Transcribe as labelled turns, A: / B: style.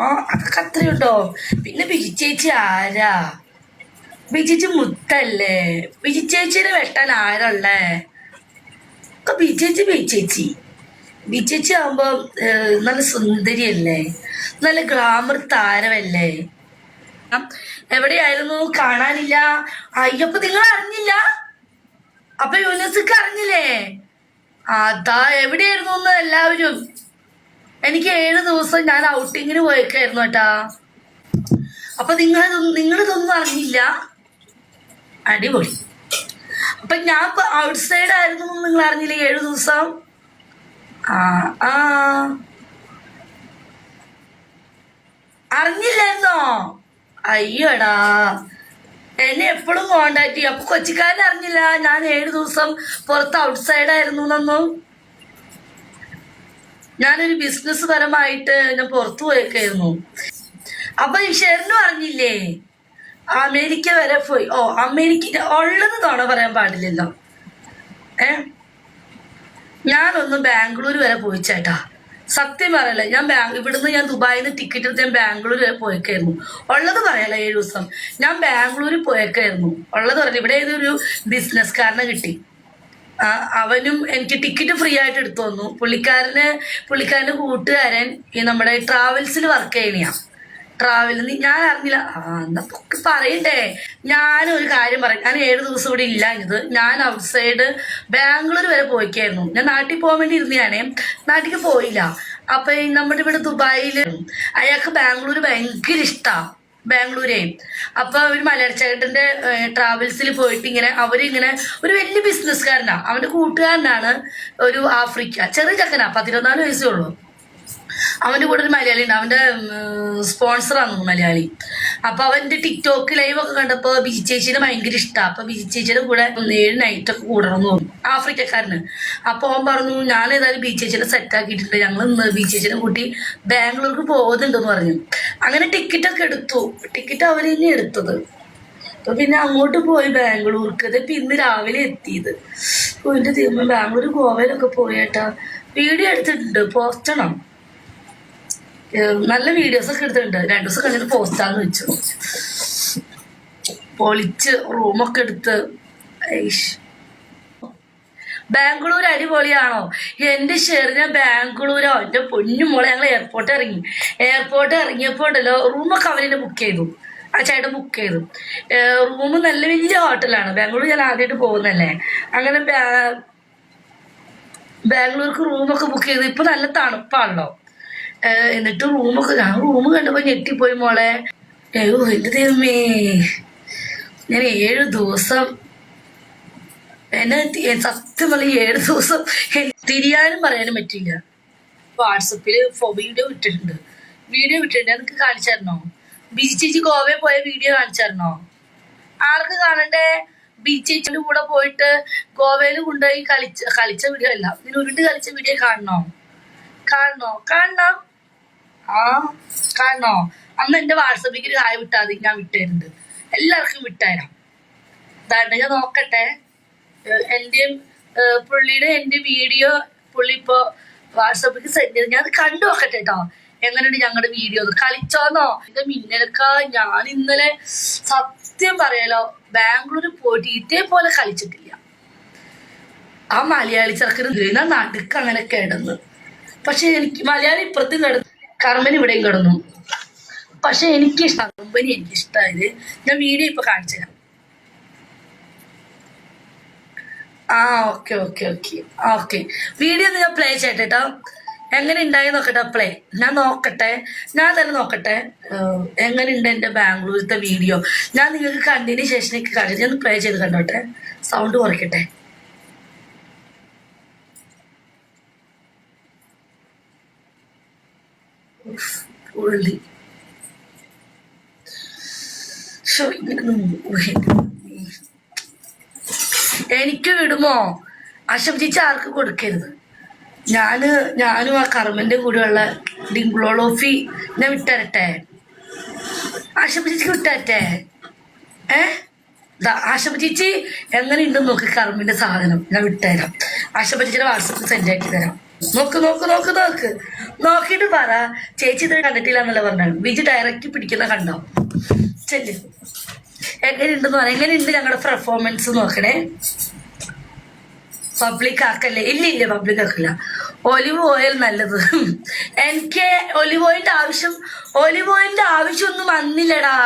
A: ആ അതൊക്കെ അത്രയുണ്ടോ? പിന്നെ ബിജി ചേച്ചി ആരാ? ബിജിച്ച് മുത്തല്ലേ? ബിജി ബിജിച്ചേച്ചിനെ വെട്ടാൻ ആരല്ലേ ഒക്കെ ബിജേച്ചി ബിജേച്ചി ബിജേച്ചി ആവുമ്പോ ഏഹ്, നല്ല സുന്ദരിയല്ലേ? നല്ല ഗ്ലാമർ താരമല്ലേ എവിടെയായിരുന്നു? കാണാനില്ല. അയ്യപ്പ നിങ്ങൾ അറിഞ്ഞില്ല അപ്പൊ യൂണിവേഴ്സിക്ക് അറിഞ്ഞില്ലേ? അതാ എവിടെയായിരുന്നു എല്ലാവരും എനിക്ക് ഏഴ് ദിവസം ഞാൻ ഔട്ടിങ്ങിന് പോയേക്കായിരുന്നു കേട്ടാ. അപ്പൊ നിങ്ങൾ നിങ്ങളിതൊന്നും അറിഞ്ഞില്ല? അടിപൊളി. അപ്പൊ ഞാൻ ഇപ്പൊ ഔട്ട് സൈഡ് ആയിരുന്നു നിങ്ങൾ അറിഞ്ഞില്ല ഏഴു ദിവസം? ആ ആ. അറിഞ്ഞില്ലായിരുന്നോ? അയ്യോടാ. എന്നെ എപ്പോഴും കോണ്ടാക്ട് ചെയ്യും. അപ്പൊ കൊച്ചിക്കാരൻ അറിഞ്ഞില്ല ഞാൻ ഏഴു ദിവസം പുറത്ത് ഔട്ട് സൈഡ് ആയിരുന്നു എന്നൊന്നും. ഞാനൊരു ബിസിനസ് പരമായിട്ട് ഞാൻ പുറത്തു പോയേക്കായിരുന്നു അപ്പൊ ഈ ഷെറിന് അറിഞ്ഞില്ലേ അമേരിക്ക വരെ പോയി. ഓ അമേരിക്ക ഉള്ളത് തോണ പറയാൻ പാടില്ലല്ലോ. ഏ? ഞാനൊന്ന് ബാംഗ്ലൂർ വരെ പോയി ചേട്ടാ സത്യം പറയല്ലേ ഞാൻ ബാങ്ക് ഇവിടുന്ന് ഞാൻ ദുബായിൽ നിന്ന് ടിക്കറ്റ് എടുത്ത് ഞാൻ ബാംഗ്ലൂർ വരെ പോയേക്കായിരുന്നു ഉള്ളത് പറയല്ല ഏഴു ദിവസം? ഞാൻ ബാംഗ്ലൂർ പോയേക്കായിരുന്നു ഉള്ളത് പറയില്ല ഇവിടെ ഏതൊരു ബിസിനസ്സുകാരനെ കിട്ടി. അവനും എനിക്ക് ടിക്കറ്റ് ഫ്രീ ആയിട്ട് എടുത്തു തന്നു. പുള്ളിക്കാരന് പുള്ളിക്കാരന്റെ കൂട്ടുകാരൻ ഈ നമ്മുടെ ട്രാവൽസിൽ വർക്ക് ചെയ്യണയാ ട്രാവലിൽ ഞാൻ അറിഞ്ഞില്ല. ആ എന്നാ പൊക്കി പറയണ്ടേ ഞാനൊരു കാര്യം പറയാം. ഞാൻ ഏഴ് ദിവസം ഇവിടെ ഇല്ല ഇത്. ഞാൻ ഔട്ട്സൈഡ് ബാംഗ്ലൂർ വരെ പോയിക്കായിരുന്നു. ഞാൻ നാട്ടിൽ പോകാൻ വേണ്ടി ഇരുന്നയാണേ. നാട്ടിലേക്ക് പോയില്ല. അപ്പൊ നമ്മുടെ ഇവിടെ ദുബായിൽ അയാൾക്ക് ബാംഗ്ലൂർ ഭയങ്കര ഇഷ്ടമാണ് ബാംഗ്ലൂരേ. അപ്പൊ ഒരു മലയാളച്ചേട്ടന്റെ ട്രാവൽസിൽ പോയിട്ട് ഇങ്ങനെ അവരിങ്ങനെ ഒരു വലിയ ബിസിനസ്സുകാരനാ അവന്റെ കൂട്ടുകാരനാണ് ഒരു ആഫ്രിക്ക ചെറിയ ചക്കനാ പതിനൊന്നാൽ വയസ്സേ ഉള്ളൂ. അവന്റെ കൂടെ ഒരു മലയാളി ഉണ്ട്. അവന്റെ സ്പോൺസറാണ് മലയാളി. അപ്പൊ അവന്റെ ടിക്ടോക്ക് ലൈവ് ഒക്കെ കണ്ടപ്പോ ബിജി ചേച്ചിയുടെ ഭയങ്കര ഇഷ്ടമാണ് അപ്പൊ ബിജി ചേച്ചിയുടെ കൂടെ ഏഴ് നൈറ്റ് ഒക്കെ കൂടണം എന്ന് തോന്നുന്നു. ആഫ്രിക്കക്കാരന്. അപ്പൊ അവൻ പറഞ്ഞു ഞാൻ ഏതായാലും ബിജി ചേച്ചിയുടെ സെറ്റ് ആക്കിയിട്ടുണ്ട്. ഞങ്ങൾ ഇന്ന് ബിജി ചേച്ചിനെ കൂട്ടി ബാംഗ്ലൂർക്ക് പോകുന്നുണ്ടെന്ന് പറഞ്ഞു. അങ്ങനെ ടിക്കറ്റ് ഒക്കെ എടുത്തു. ടിക്കറ്റ് അവർ തന്നെ എടുത്തത്. അപ്പൊ പിന്നെ അങ്ങോട്ട് പോയി ബാംഗ്ലൂർക്ക്. ഇതിപ്പോ ഇന്ന് രാവിലെ എത്തിയത്. അപ്പൊ എന്റെ തീരുമാനം ബാംഗ്ലൂർ ഗോവയിലൊക്കെ പോയേട്ടാ വീഡിയോ എടുത്തിട്ടുണ്ട്. പോസ്റ്റണം. നല്ല വീഡിയോസ് ഒക്കെ എടുത്തിട്ടുണ്ട്. രണ്ടു ദിവസം കഴിഞ്ഞിട്ട് പോസ്റ്റാന്ന് വെച്ചു. പൊളിച്ച് റൂമൊക്കെ എടുത്ത്. ബാംഗ്ലൂർ അടിപൊളിയാണോ? എന്റെ ഷെറിനെ ബാംഗ്ലൂരോ? എന്റെ പൊന്നു മോളെ ഞങ്ങൾ എയർപോർട്ട് ഇറങ്ങി. എയർപോർട്ട് ഇറങ്ങിയപ്പോ ഉണ്ടല്ലോ റൂമൊക്കെ അവരെന്നെ ബുക്ക് ചെയ്തു. ആ ചേട്ടൻ ബുക്ക് ചെയ്തു. റൂം നല്ല വലിയ ഹോട്ടലാണ് ബാംഗ്ലൂർ ഞാൻ ആദ്യമായിട്ട് പോകുന്നല്ലേ അങ്ങനെ ബാംഗ്ലൂർക്ക് റൂമൊക്കെ ബുക്ക് ചെയ്തു. ഇപ്പൊ നല്ല തണുപ്പാണല്ലോ. എന്നിട്ട് റൂമൊക്കെ ഞാൻ റൂം കണ്ടപ്പോ ഞെട്ടിപ്പോയി മോളെ. അയ്യോ എന്റെ ദൈവമേ. ഞാൻ ഏഴ് ദിവസം എന്നെ സത്യം പറഞ്ഞ ഏഴ് ദിവസം തിരിയാനും പറയാനും പറ്റില്ല വാട്സപ്പിൽ വീഡിയോ വിട്ടിട്ടുണ്ട്. വീഡിയോ വിട്ടിട്ടുണ്ട്. എനിക്ക് കാണിച്ചു തരണോ? ബിജി ചേച്ചി ഗോവയിൽ പോയ വീഡിയോ കാണിച്ചു തരണോ? ആൾക്ക് കാണണ്ടേ? ബീച്ച് ചേച്ചിയുടെ കൂടെ പോയിട്ട് ഗോവയിൽ കൊണ്ടുപോയി കളിച്ച കളിച്ച വീഡിയോ അല്ല. ഇതിന് ഉരുണ്ട് കളിച്ച വീഡിയോ കാണണോ? കാണണോ? കാണണം. ആ കാരണോ അന്ന് എന്റെ ഒരു ഹായ് വിട്ടാതി ഞാൻ വിട്ടായിരുന്നു എല്ലാവർക്കും വിട്ടായിരാം ഇതാണ്ട് ഞാൻ നോക്കട്ടെ എന്റെയും പുള്ളിയുടെ എന്റെ വീഡിയോ പുള്ളി ഇപ്പോ വാട്സപ്പിൽ സെൻഡ് ചെയ്ത് ഞാൻ കണ്ടു നോക്കട്ടെ കേട്ടോ എങ്ങനെയുണ്ട് ഞങ്ങളുടെ വീഡിയോ കളിച്ചോന്നോ? എന്റെ മിന്നലക്ക ഞാൻ ഇന്നലെ സത്യം പറയാലോ ബാംഗ്ലൂർ പോയിട്ട് ഇതേപോലെ കളിച്ചിട്ടില്ല. ആ മലയാളി ചെറുക്കൻ നടുക്ക് അങ്ങനെ കിടന്ന്. പക്ഷെ എനിക്ക് മലയാളി ഇപ്പുറത്തും കിടന്നു കർമ്മൻ ഇവിടെയും കിടന്നു. പക്ഷെ എനിക്ക് കമ്പനി എനിക്ക് ഇഷ്ടമായത് ഞാൻ വീഡിയോ ഇപ്പൊ കാണിച്ചു തരാം ആ okay okay okay. Okay. Video ഞാൻ പ്ലേ ചെയ്യട്ടെ കേട്ടോ എങ്ങനെ ഉണ്ടായി നോക്കട്ടെ പ്ലേ ഞാൻ നോക്കട്ടെ. ഞാൻ തന്നെ നോക്കട്ടെ. എങ്ങനെ ഉണ്ട് എന്റെ ബാംഗ്ലൂരിലത്തെ വീഡിയോ? ഞാൻ നിങ്ങൾക്ക് കണ്ടതിന് ശേഷം കാണിച്ചു ഞാൻ പ്ലേ ചെയ്ത് കണ്ടോട്ടെ. സൗണ്ട് കുറയ്ക്കട്ടെ. ഉള്ളി നിന്ന് എനിക്ക് വിടുമോ? അശംസിച്ച് ആർക്ക് കൊടുക്കരുത്. ഞാൻ ഞാനും ആ കർമ്മന്റെ കൂടെയുള്ള ഡിംഗ്ലോളോഫി ഞാൻ വിട്ടരട്ടെ? ആശംസ ചേച്ചിക്ക് വിട്ടരട്ടെ? ഏ? ദാ ചേച്ചി ചേച്ചി എങ്ങനെയുണ്ടെന്ന് നോക്കി കർമ്മിന്റെ സാധനം. ഞാൻ വിട്ടുതരാം ആശംസ ചേച്ചിയുടെ വാട്സപ്പിൽ സെൻഡ് ആക്കി തരാം. നോക്ക് നോക്ക് നോക്ക് നോക്ക്. നോക്കിട്ട് പറ. ചേച്ചി ഇത് കണ്ടിട്ടില്ല എന്നല്ല പറഞ്ഞാൽ വിജി ഡയറക്റ്റ് പിടിക്കുന്ന കണ്ടോ? ചെല്ലു. എങ്ങനെയുണ്ടെന്ന് പറയാം എങ്ങനെയുണ്ട് ഞങ്ങളുടെ പെർഫോമൻസ് നോക്കണേ. പബ്ലിക് ആക്കല്ലേ? ഇല്ല ഇല്ല പബ്ലിക് ആക്കില്ല. ഒലിവ് ഓയിൽ നല്ലത്. എനിക്ക് ഒലിവ് ഓയിലിന്റെ ആവശ്യം ഒലിവ് ഓയിലിന്റെ ആവശ്യമൊന്നും വന്നില്ലടാ.